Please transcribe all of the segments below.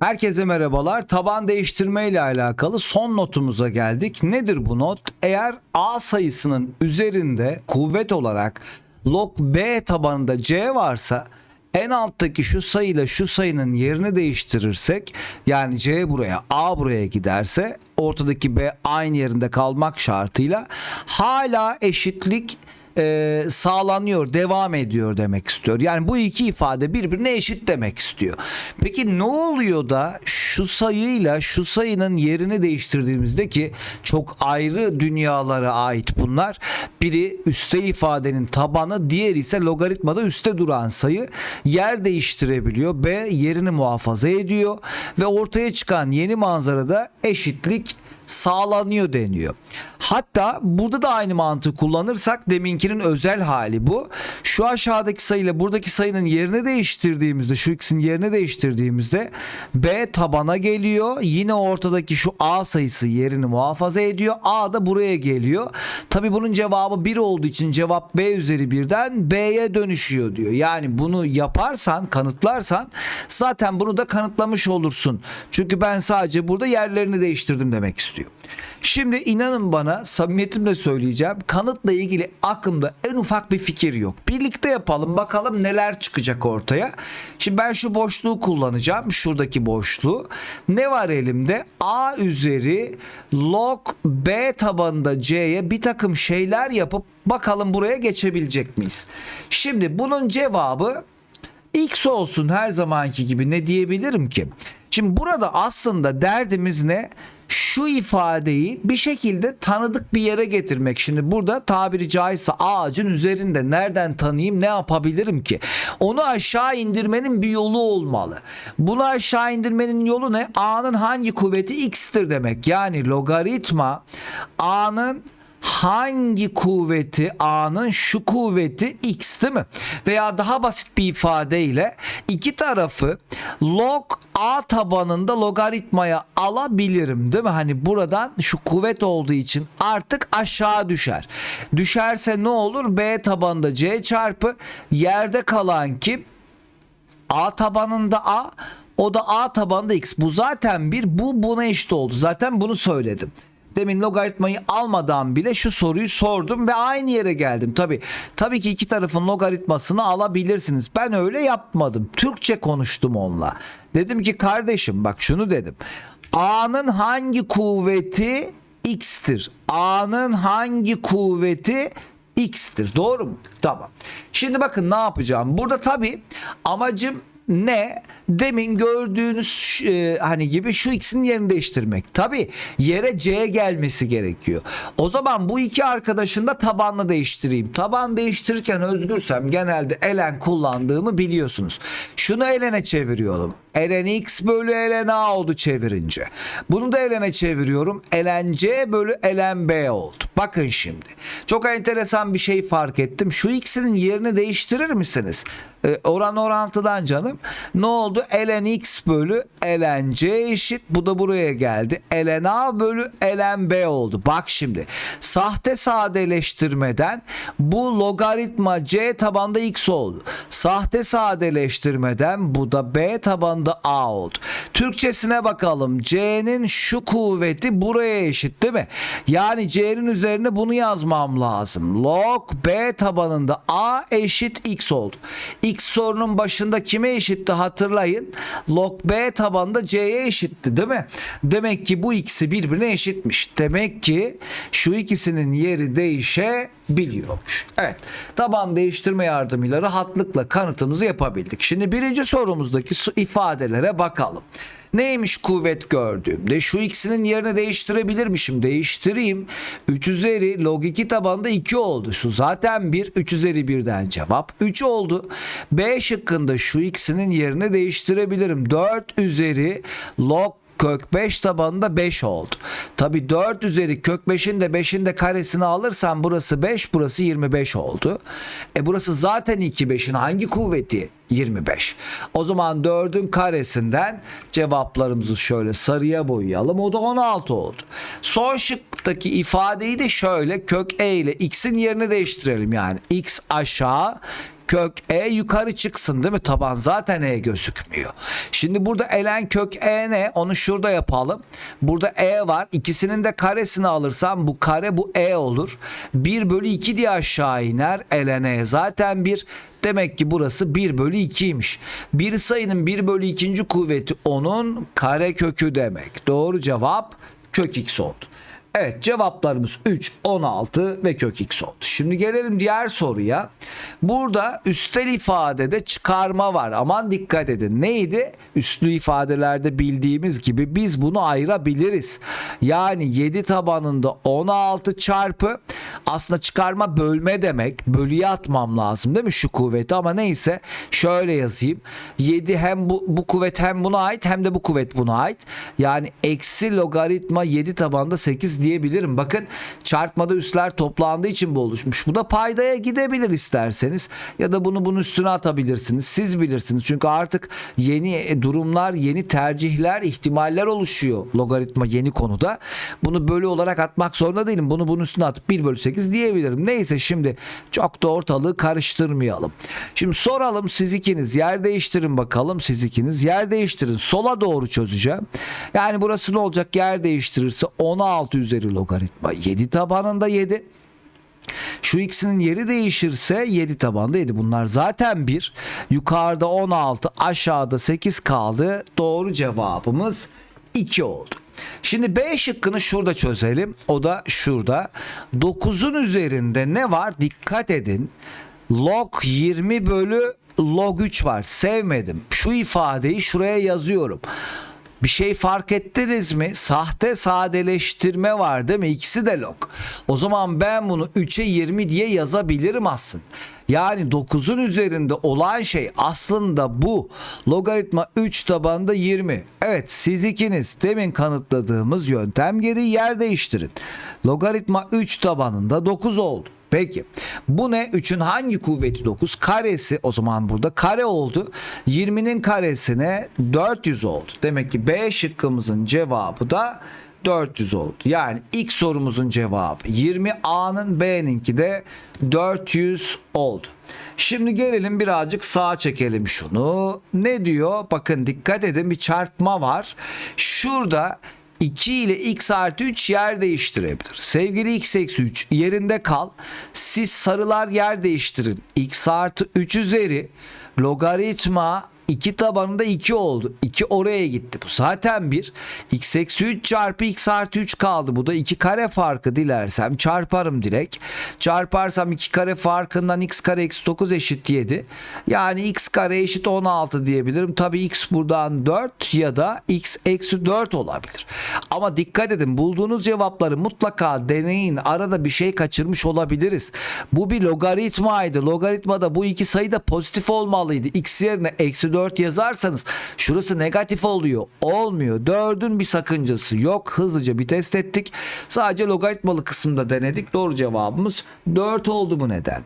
Herkese merhabalar. Taban değiştirme ile alakalı son notumuza geldik. Nedir bu not? Eğer A sayısının üzerinde kuvvet olarak log B tabanında C varsa en alttaki şu sayıyla şu sayının yerini değiştirirsek yani C buraya A buraya giderse ortadaki B aynı yerinde kalmak şartıyla hala eşitlik e, sağlanıyor, devam ediyor demek istiyor. Yani bu iki ifade birbirine eşit demek istiyor. Peki ne oluyor da şu sayıyla şu sayının yerini değiştirdiğimizde ki çok ayrı dünyalara ait bunlar. Biri üstel ifadenin tabanı, diğeri ise logaritmada üstte duran sayı yer değiştirebiliyor. B yerini muhafaza ediyor ve ortaya çıkan yeni manzarada eşitlik sağlanıyor deniyor. Hatta burada da aynı mantığı kullanırsak deminkinin özel hali bu. Şu aşağıdaki sayıyla buradaki sayının yerini değiştirdiğimizde şu ikisinin yerini değiştirdiğimizde B tabana geliyor. Yine ortadaki şu A sayısı yerini muhafaza ediyor. A da buraya geliyor. Tabi bunun cevabı 1 olduğu için cevap B üzeri 1'den B'ye dönüşüyor diyor. Yani bunu yaparsan kanıtlarsan zaten bunu da kanıtlamış olursun. Çünkü ben sadece burada yerlerini değiştirdim demek istiyor. Şimdi inanın bana samimiyetimle söyleyeceğim. Kanıtla ilgili aklımda en ufak bir fikir yok. Birlikte yapalım bakalım neler çıkacak ortaya. Şimdi ben şu boşluğu kullanacağım. Şuradaki boşluğu. Ne var elimde? A üzeri log B tabanında C'ye bir takım şeyler yapıp bakalım buraya geçebilecek miyiz? Şimdi bunun cevabı X olsun her zamanki gibi ne diyebilirim ki? Şimdi burada aslında derdimiz ne? Şu ifadeyi bir şekilde tanıdık bir yere getirmek. Şimdi burada tabiri caizse ağacın üzerinde nereden tanıyayım ne yapabilirim ki? Onu aşağı indirmenin bir yolu olmalı. Bunu aşağı indirmenin yolu ne? A'nın hangi kuvveti x'tir demek. Yani logaritma A'nın hangi kuvveti A'nın şu kuvveti X değil mi? Veya daha basit bir ifadeyle iki tarafı log A tabanında logaritmaya alabilirim değil mi? Hani buradan şu kuvvet olduğu için artık aşağı düşer. Düşerse ne olur? B tabanında C çarpı yerde kalan kim? A tabanında A o da A tabanında X. Bu zaten bir bu buna eşit oldu. Zaten bunu söyledim. Demin logaritmayı almadan bile şu soruyu sordum ve aynı yere geldim. Tabi tabii ki iki tarafın logaritmasını alabilirsiniz. Ben öyle yapmadım. Türkçe konuştum onunla. Dedim ki kardeşim bak şunu dedim. A'nın hangi kuvveti x'tir? A'nın hangi kuvveti x'tir. Doğru mu? Tamam. Şimdi bakın ne yapacağım. Burada tabii amacım ne? Demin gördüğünüz e, hani gibi şu ikisinin yerini değiştirmek. Tabi yere C gelmesi gerekiyor. O zaman bu iki arkadaşın da tabanını değiştireyim. Taban değiştirirken özgürsem genelde elen kullandığımı biliyorsunuz. Şunu elene çeviriyorum. Elen x bölü elen a oldu çevirince. Bunu da elene çeviriyorum. Elen c bölü elen b oldu. Bakın şimdi. Çok enteresan bir şey fark ettim. Şu ikisinin yerini değiştirir misiniz? Ee, oran orantıdan canım. Ne oldu? Ln x bölü ln c eşit. Bu da buraya geldi. Ln a bölü ln b oldu. Bak şimdi. Sahte sadeleştirmeden bu logaritma c tabanda x oldu. Sahte sadeleştirmeden bu da b tabanda a oldu. Türkçesine bakalım. c'nin şu kuvveti buraya eşit değil mi? Yani c'nin üzerine bunu yazmam lazım. Log b tabanında a eşit x oldu. X sorunun başında kime eşitti hatırlayın. Log B tabanda C'ye eşitti değil mi? Demek ki bu ikisi birbirine eşitmiş. Demek ki şu ikisinin yeri değişebiliyormuş. Evet. Taban değiştirme yardımıyla rahatlıkla kanıtımızı yapabildik. Şimdi birinci sorumuzdaki ifadelere bakalım. Neymiş kuvvet gördüğümde şu ikisinin yerini değiştirebilirmişim. Değiştireyim. 3 üzeri log 2 tabanda 2 oldu. Şu zaten 1. 3 üzeri 1'den cevap 3 oldu. B şıkkında şu ikisinin yerini değiştirebilirim. 4 üzeri log kök 5 tabanında 5 oldu. Tabi 4 üzeri kök 5'in de 5'in de karesini alırsam burası 5 burası 25 oldu. E burası zaten 2 5'in hangi kuvveti? 25. O zaman 4'ün karesinden cevaplarımızı şöyle sarıya boyayalım. O da 16 oldu. Son şıktaki ifadeyi de şöyle kök e ile x'in yerini değiştirelim. Yani x aşağı kök e yukarı çıksın değil mi? Taban zaten e gözükmüyor. Şimdi burada elen kök e ne? Onu şurada yapalım. Burada e var. İkisinin de karesini alırsam bu kare bu e olur. 1 bölü 2 diye aşağı iner. Elen e zaten 1. Demek ki burası 1 bölü 2'ymiş. Bir sayının 1 bölü 2. kuvveti onun kare kökü demek. Doğru cevap kök x oldu. Evet cevaplarımız 3, 16 ve kök x oldu. Şimdi gelelim diğer soruya. Burada üstel ifadede çıkarma var. Aman dikkat edin. Neydi? Üslü ifadelerde bildiğimiz gibi biz bunu ayırabiliriz. Yani 7 tabanında 16 çarpı aslında çıkarma bölme demek. Bölüye atmam lazım değil mi şu kuvveti ama neyse şöyle yazayım. 7 hem bu, bu kuvvet hem buna ait hem de bu kuvvet buna ait. Yani eksi logaritma 7 tabanda 8 diyebilirim. Bakın çarpmada üstler toplandığı için bu oluşmuş. Bu da paydaya gidebilir isterseniz ya da bunu bunun üstüne atabilirsiniz. Siz bilirsiniz. Çünkü artık yeni durumlar, yeni tercihler, ihtimaller oluşuyor logaritma yeni konuda. Bunu bölü olarak atmak zorunda değilim. Bunu bunun üstüne atıp 1 bölü 8 diyebilirim. Neyse şimdi çok da ortalığı karıştırmayalım. Şimdi soralım siz ikiniz yer değiştirin bakalım siz ikiniz yer değiştirin. Sola doğru çözeceğim. Yani burası ne olacak yer değiştirirse 16 üzeri logaritma 7 tabanında 7. Şu ikisinin yeri değişirse 7 tabanda 7. Bunlar zaten 1. Yukarıda 16, aşağıda 8 kaldı. Doğru cevabımız 2 oldu. Şimdi B şıkkını şurada çözelim. O da şurada. 9'un üzerinde ne var? Dikkat edin. Log 20 bölü log 3 var. Sevmedim. Şu ifadeyi şuraya yazıyorum. Bir şey fark ettiniz mi? Sahte sadeleştirme var değil mi? İkisi de log. O zaman ben bunu 3'e 20 diye yazabilirim aslında. Yani 9'un üzerinde olan şey aslında bu. Logaritma 3 tabanında 20. Evet siz ikiniz demin kanıtladığımız yöntem gereği yer değiştirin. Logaritma 3 tabanında 9 oldu. Peki bu ne? 3'ün hangi kuvveti 9? Karesi o zaman burada kare oldu. 20'nin karesine 400 oldu. Demek ki B şıkkımızın cevabı da 400 oldu. Yani ilk sorumuzun cevabı 20 A'nın B'ninki de 400 oldu. Şimdi gelelim birazcık sağa çekelim şunu. Ne diyor? Bakın dikkat edin bir çarpma var. Şurada 2 ile x artı 3 yer değiştirebilir. Sevgili x eksi 3 yerinde kal. Siz sarılar yer değiştirin. x artı 3 üzeri logaritma 2 tabanında 2 oldu. 2 oraya gitti. Bu zaten 1. x eksi 3 çarpı x artı 3 kaldı. Bu da 2 kare farkı dilersem çarparım direkt. Çarparsam 2 kare farkından x kare eksi 9 eşit 7. Yani x kare eşit 16 diyebilirim. Tabi x buradan 4 ya da x eksi 4 olabilir. Ama dikkat edin bulduğunuz cevapları mutlaka deneyin. Arada bir şey kaçırmış olabiliriz. Bu bir logaritmaydı. Logaritmada bu iki sayı da pozitif olmalıydı. x yerine eksi 4 yazarsanız şurası negatif oluyor. Olmuyor. 4'ün bir sakıncası yok. Hızlıca bir test ettik. Sadece logaritmalı kısımda denedik. Doğru cevabımız 4 oldu bu nedenle.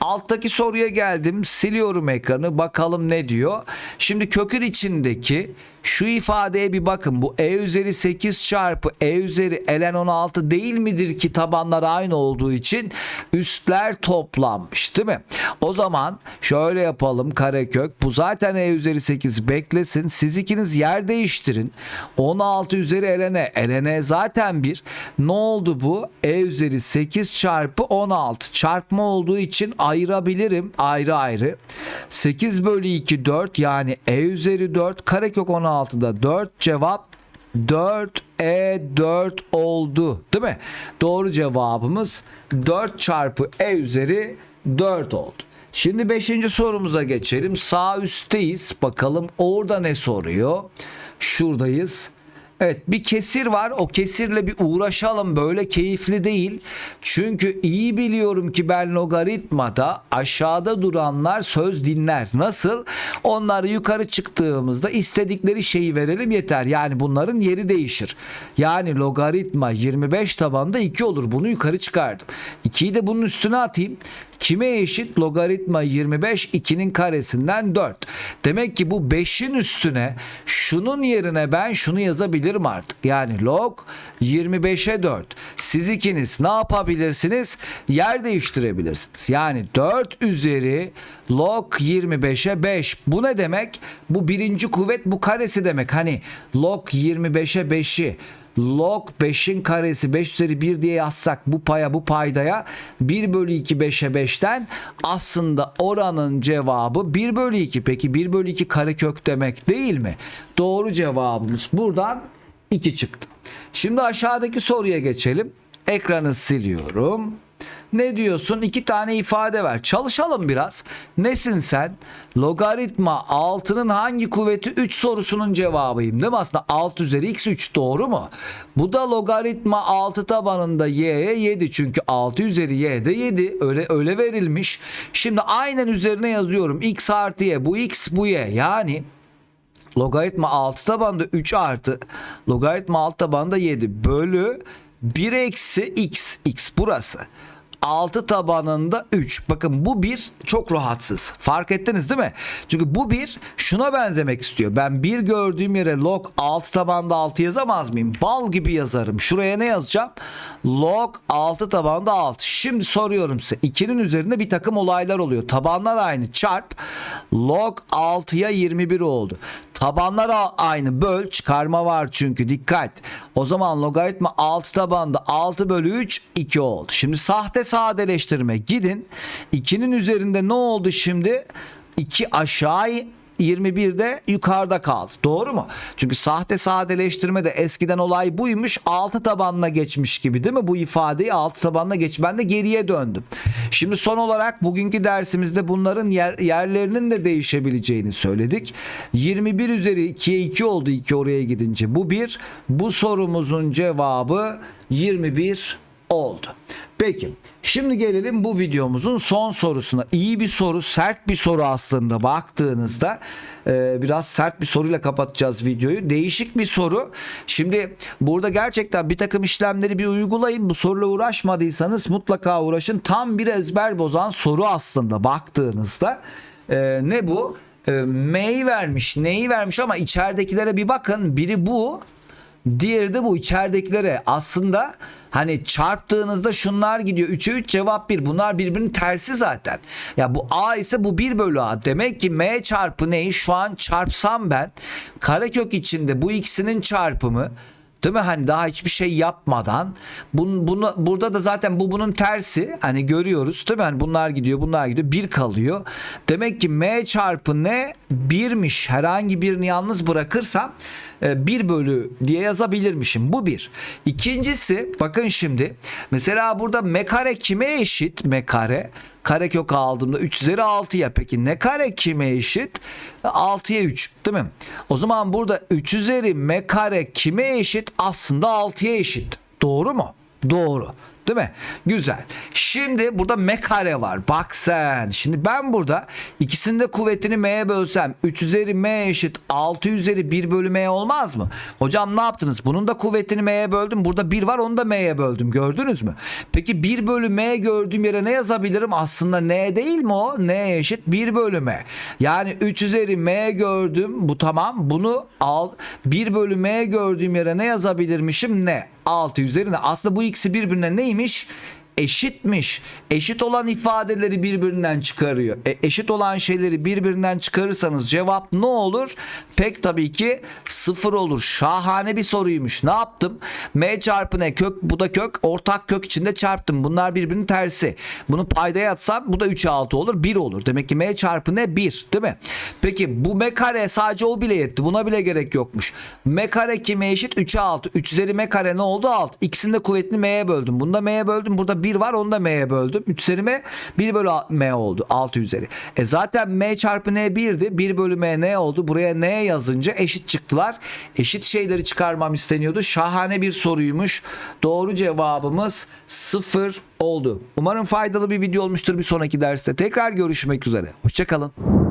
Alttaki soruya geldim. Siliyorum ekranı. Bakalım ne diyor. Şimdi kökün içindeki şu ifadeye bir bakın. Bu e üzeri 8 çarpı e üzeri ln 16 değil midir ki tabanlar aynı olduğu için üstler toplanmış değil mi? O zaman şöyle yapalım karekök. Bu zaten e üzeri 8 beklesin. Siz ikiniz yer değiştirin. 16 üzeri ln ln zaten 1. Ne oldu bu? e üzeri 8 çarpı 16 çarpma olduğu için ayırabilirim ayrı ayrı. 8 bölü 2 4 yani e üzeri 4 karekök 16'da 4 cevap 4 E 4 oldu değil mi? Doğru cevabımız 4 çarpı E üzeri 4 oldu. Şimdi 5. sorumuza geçelim. Sağ üstteyiz. Bakalım orada ne soruyor? Şuradayız. Evet bir kesir var. O kesirle bir uğraşalım. Böyle keyifli değil. Çünkü iyi biliyorum ki ben logaritmada aşağıda duranlar söz dinler. Nasıl? Onlar yukarı çıktığımızda istedikleri şeyi verelim yeter. Yani bunların yeri değişir. Yani logaritma 25 tabanda 2 olur. Bunu yukarı çıkardım. 2'yi de bunun üstüne atayım. Kime eşit? Logaritma 25 2'nin karesinden 4. Demek ki bu 5'in üstüne şunun yerine ben şunu yazabilirim artık. Yani log 25'e 4. Siz ikiniz ne yapabilirsiniz? Yer değiştirebilirsiniz. Yani 4 üzeri log 25'e 5. Bu ne demek? Bu birinci kuvvet bu karesi demek. Hani log 25'e 5'i log 5'in karesi 5 üzeri 1 diye yazsak bu paya bu paydaya 1 bölü 2 5'e 5'ten aslında oranın cevabı 1 bölü 2. Peki 1 bölü 2 karekök demek değil mi? Doğru cevabımız buradan 2 çıktı. Şimdi aşağıdaki soruya geçelim. Ekranı siliyorum. Ne diyorsun? İki tane ifade ver. Çalışalım biraz. Nesin sen? Logaritma 6'nın hangi kuvveti 3 sorusunun cevabıyım değil mi? Aslında 6 üzeri x 3 doğru mu? Bu da logaritma 6 tabanında y'ye 7 çünkü 6 üzeri y de 7 öyle öyle verilmiş. Şimdi aynen üzerine yazıyorum. x artı y bu x bu y yani logaritma 6 tabanında 3 artı logaritma 6 tabanında 7 bölü 1 eksi x x burası. 6 tabanında 3. Bakın bu bir çok rahatsız. Fark ettiniz değil mi? Çünkü bu bir şuna benzemek istiyor. Ben bir gördüğüm yere log 6 tabanda 6 yazamaz mıyım? Bal gibi yazarım. Şuraya ne yazacağım? Log 6 tabanda 6. Şimdi soruyorum size. 2'nin üzerinde bir takım olaylar oluyor. Tabanlar aynı. Çarp. Log 6'ya 21 oldu. Tabanlar aynı. Böl. Çıkarma var çünkü. Dikkat. O zaman logaritma 6 tabanda 6 bölü 3 2 oldu. Şimdi sahte sadeleştirme. Gidin. 2'nin üzerinde ne oldu şimdi? 2 aşağı 21'de yukarıda kaldı. Doğru mu? Çünkü sahte sadeleştirme de eskiden olay buymuş. 6 tabanına geçmiş gibi değil mi? Bu ifadeyi 6 tabanına geç. Ben de geriye döndüm. Şimdi son olarak bugünkü dersimizde bunların yer, yerlerinin de değişebileceğini söyledik. 21 üzeri 2'ye 2 oldu 2 oraya gidince. Bu bir. Bu sorumuzun cevabı 21 oldu. Peki şimdi gelelim bu videomuzun son sorusuna. İyi bir soru, sert bir soru aslında baktığınızda e, biraz sert bir soruyla kapatacağız videoyu. Değişik bir soru. Şimdi burada gerçekten bir takım işlemleri bir uygulayın. Bu soruyla uğraşmadıysanız mutlaka uğraşın. Tam bir ezber bozan soru aslında baktığınızda. E, ne bu? E, M'yi vermiş, neyi vermiş ama içeridekilere bir bakın. Biri bu, Diğeri de bu içeridekilere aslında hani çarptığınızda şunlar gidiyor. 3'e 3 cevap 1. Bunlar birbirinin tersi zaten. Ya bu A ise bu 1 bölü A. Demek ki M çarpı neyi şu an çarpsam ben karekök içinde bu ikisinin çarpımı Değil mi? Hani daha hiçbir şey yapmadan bunu, bunu burada da zaten bu bunun tersi. Hani görüyoruz değil mi? Hani bunlar gidiyor, bunlar gidiyor. Bir kalıyor. Demek ki m çarpı n birmiş. Herhangi birini yalnız bırakırsam e, 1 bölü diye yazabilirmişim. Bu bir. İkincisi bakın şimdi mesela burada m kare kime eşit? m kare karekök aldığımda 3 üzeri 6'ya. Peki ne kare kime eşit? 6'ya 3 değil mi? O zaman burada 3 üzeri m kare kime eşit? Aslında 6'ya eşit. Doğru mu? Doğru. Değil mi? Güzel. Şimdi burada m kare var. Bak sen. Şimdi ben burada ikisinin de kuvvetini m'ye bölsem 3 üzeri m eşit 6 üzeri 1 bölü m olmaz mı? Hocam ne yaptınız? Bunun da kuvvetini m'ye böldüm. Burada 1 var onu da m'ye böldüm. Gördünüz mü? Peki 1 bölü m gördüğüm yere ne yazabilirim? Aslında n değil mi o? n eşit 1 bölü m. Yani 3 üzeri m gördüm. Bu tamam. Bunu al. 1 bölü m gördüğüm yere ne yazabilirmişim? ne? 6 üzerine. Aslında bu ikisi birbirine neymiş? Eşitmiş. Eşit olan ifadeleri birbirinden çıkarıyor. E, eşit olan şeyleri birbirinden çıkarırsanız cevap ne olur? Pek tabii ki sıfır olur. Şahane bir soruymuş. Ne yaptım? M çarpı ne? Kök bu da kök. Ortak kök içinde çarptım. Bunlar birbirinin tersi. Bunu paydaya atsam bu da 3'e 6 olur. 1 olur. Demek ki M çarpı ne? 1. Değil mi? Peki bu M kare sadece o bile yetti. Buna bile gerek yokmuş. M kare kime eşit? 3'e 6. 3 üzeri M kare ne oldu? 6. İkisini de kuvvetini M'ye böldüm. Bunda M'ye böldüm. Burada 1 var. Onu da M'ye böldüm. 3 üzeri M 1 bölü M oldu. 6 üzeri. E zaten M çarpı N 1'di. 1 bölü M ne oldu? Buraya N yazınca eşit çıktılar. Eşit şeyleri çıkarmam isteniyordu. Şahane bir soruymuş. Doğru cevabımız 0 oldu. Umarım faydalı bir video olmuştur bir sonraki derste. Tekrar görüşmek üzere. Hoşçakalın.